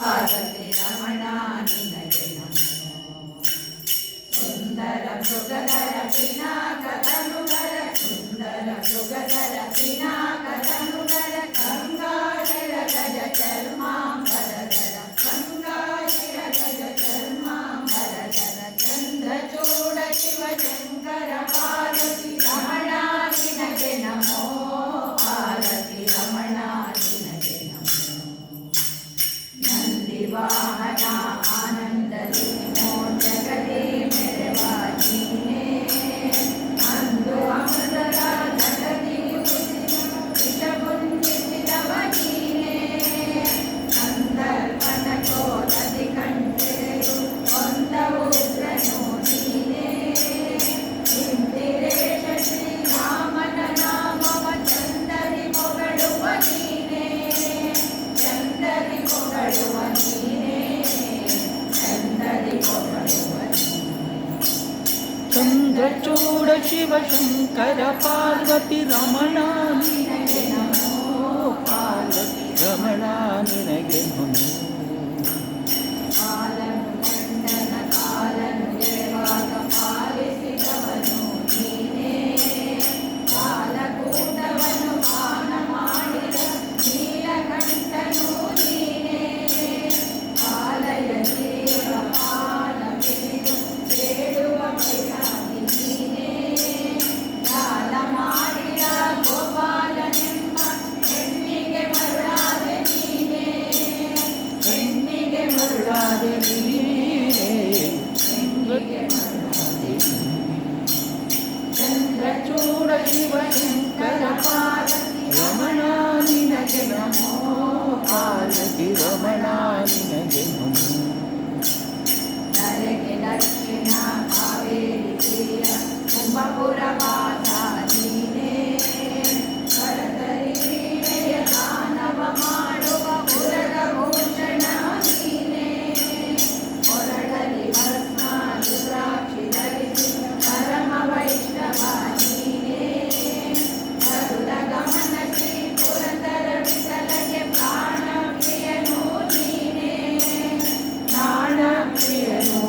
పార్వతి రమణానినకి నమో సుందర మృగధర పినా కథలు సుందర మృగధర పినా चन्द्रचूड शिव शङ्कर पार्वती रमणानि रमणानि नगे नमो శివశంకర పార్వతి రమణాని నమో పార్వతి రమణాని నమో నరకి దక్షిణ కావేరి కుంభపుర పార్వతి Sim.